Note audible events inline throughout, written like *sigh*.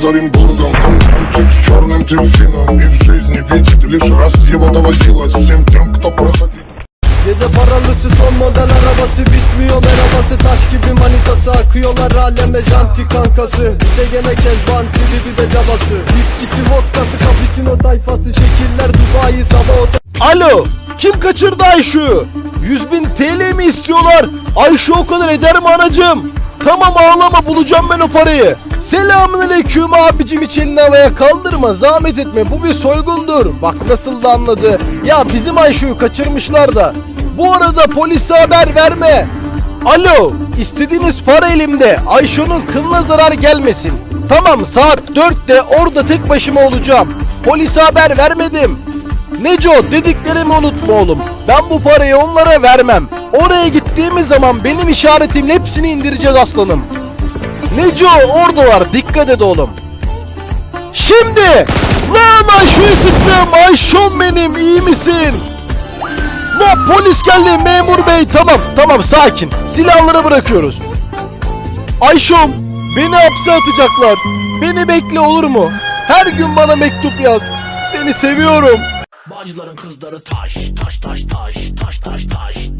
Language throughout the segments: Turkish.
А есть под Оренбургом фонтанчик с черным дельфином И в жизни видеть лишь раз его доводилось Всем тем, кто проходил Gece paralısı son model arabası bitmiyor merhabası Taş gibi manitası akıyorlar aleme janti kankası Bize gene kezban bir de cabası Viskisi vodkası cappuccino tayfası Şekiller Dubai sabah otel Alo kim kaçırdı Ayşu'yu? 100 bin TL mi istiyorlar? Ayşu o kadar eder mi anacığım? Tamam ağlama bulacağım ben o parayı. Selamun aleyküm abicim hiç elini havaya kaldırma zahmet etme bu bir soygundur. Bak nasıl da anladı. Ya bizim Ayşu'yu kaçırmışlar da. Bu arada polise haber verme. Alo istediğiniz para elimde. Ayşu'nun kılına zarar gelmesin. Tamam saat 4'te orada tek başıma olacağım. Polise haber vermedim. Neco dediklerimi unutma oğlum. Ben bu parayı onlara vermem. Oraya gittiğimiz zaman benim işaretimle hepsini indireceğiz aslanım. Neco oradalar dikkat et oğlum. Şimdi lan Ayşo'yu sıktım Ayşom benim iyi misin? Lan polis geldi memur bey tamam tamam sakin silahları bırakıyoruz. Ayşom beni hapse atacaklar. Beni bekle olur mu? Her gün bana mektup yaz. Seni seviyorum. Bağcıların kızları taş taş taş taş taş taş taş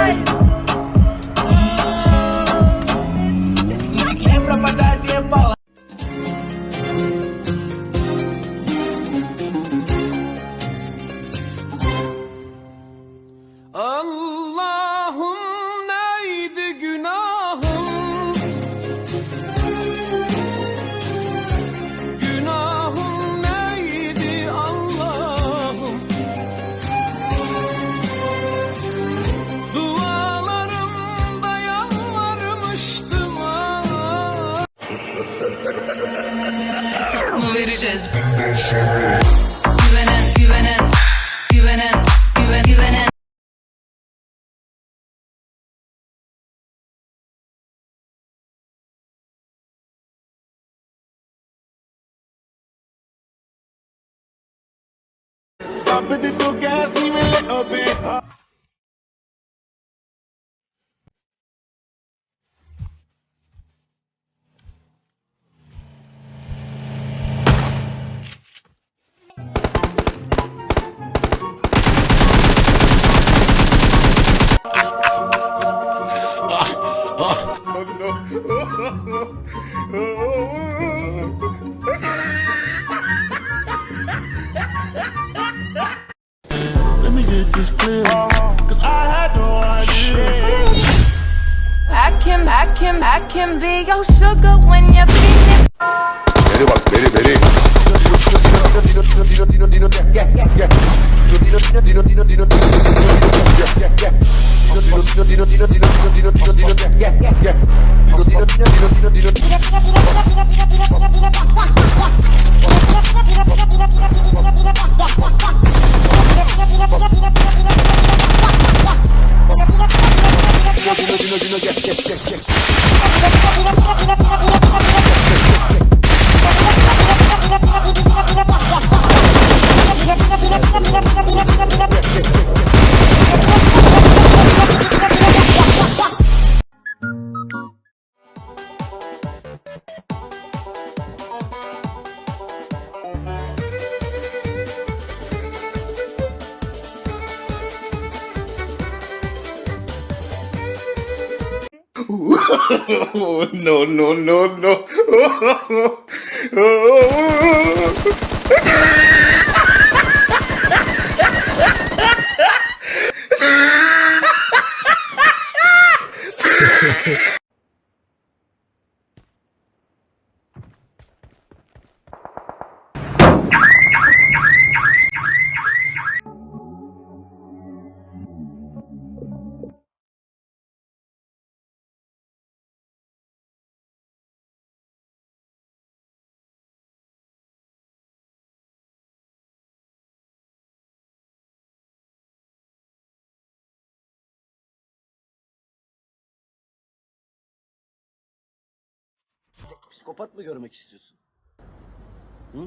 eyes. I'm gonna go gas, even let a bit. Uh. clear. Cause I had no idea. I can, I can, I can be your sugar when you're feeling. Beri bak, beri, beri. Yeah, yeah, yeah. No no no no *laughs* Psikopat mı görmek istiyorsun? Hı?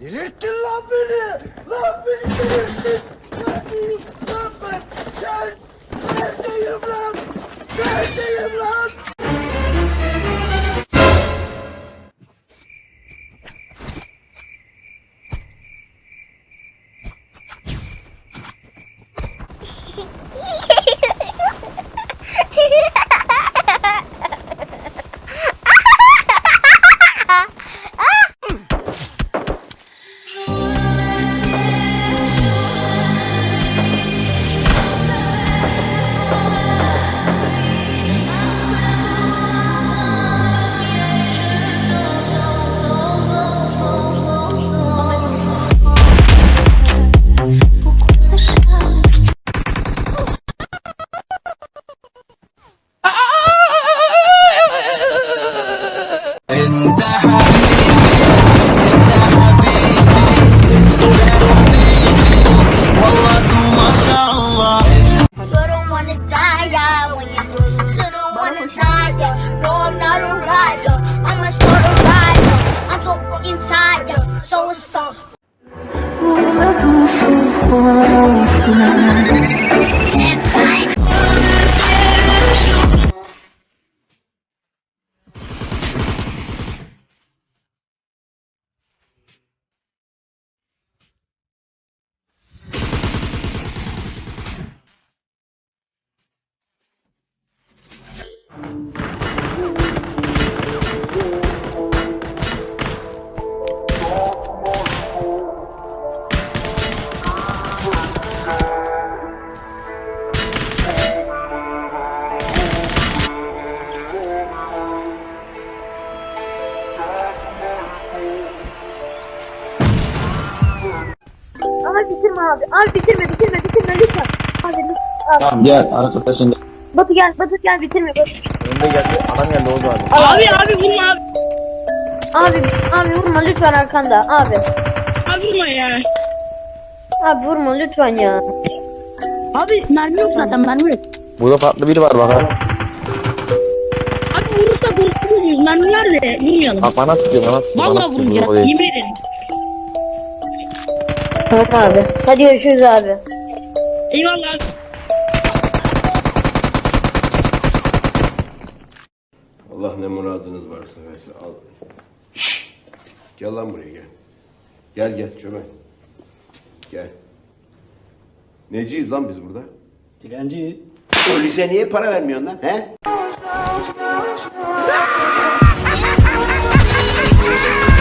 Delirttin lan beni! Lan beni delirttin! Neredeyim lan ben? Gel! Neredeyim lan? Neredeyim lan? *laughs* Tamam gel arkadaşın. Batu gel Batu gel bitirme Batu. Önde geldi. Adam geldi Oğuz abi. Abi abi vurma abi. Abi abi vurma lütfen arkanda abi. Abi vurma ya. Abi vurma lütfen ya. Abi mermi yok zaten mermi yok. Burada farklı biri var bak ha. Abi vurursa korkuyoruz. Mermi nerede? Vurmayalım. Bak bana tutuyor bana tutuyor. Vallahi bana tutuyor, vurmayacağız. Yemin ederim. Tamam abi. Hadi görüşürüz abi. Eyvallah. Allah ne muradınız varsa versin. Al. Şşş. Gel lan buraya gel. Gel gel çömel. Gel. Neciyiz lan biz burada? Dilenci. Polise niye para vermiyorsun lan? He? *laughs*